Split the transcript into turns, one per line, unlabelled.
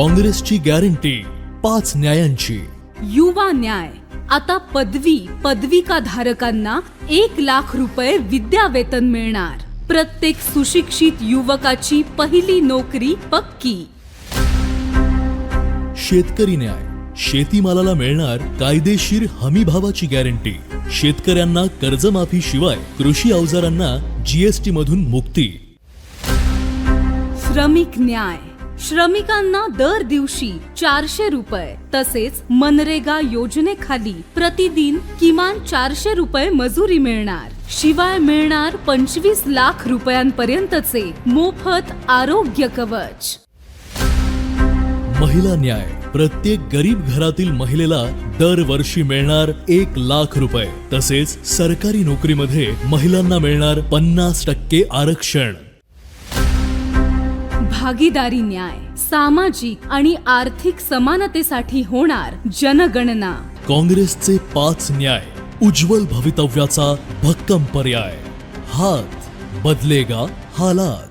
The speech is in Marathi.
काँग्रेसची गॅरंटी पाच न्यायांची.
युवा न्याय. आता पदवी पदविका धारकांना एक लाख रुपये विद्या वेतन मिळणार. प्रत्येक सुशिक्षित युवकाची पहिली नोकरी पक्की.
शेतकरी न्याय. शेतीमालाला मिळणार कायदेशीर हमी भावाची गॅरंटी. शेतकऱ्यांना कर्जमाफी शिवाय कृषी अवजारांना जीएसटी मधून मुक्ती.
श्रमिक न्याय. श्रमिकांना दर दिवशी चारशे रुपये तसेच मनरेगा योजनेखाली प्रतिदिन किमान चारशे रुपये मजुरी मिळणार. शिवाय मिळणार पंचवीस लाख रुपयांपर्यंतचे मोफत आरोग्य कवच.
महिला न्याय. प्रत्येक गरीब घरातील महिलेला दरवर्षी मिळणार एक लाख रुपये. तसेच सरकारी नोकरीमध्ये महिलांना मिळणार पन्नास टक्के आरक्षण.
भागीदारी न्याय सामाजिक आणि आर्थिक समानतेसाठी होणार जनगणना.
काँग्रेसचे पाच न्याय उज्ज्वल भवितव्याचा भक्कम पर्याय. हात बदलेगा हालात.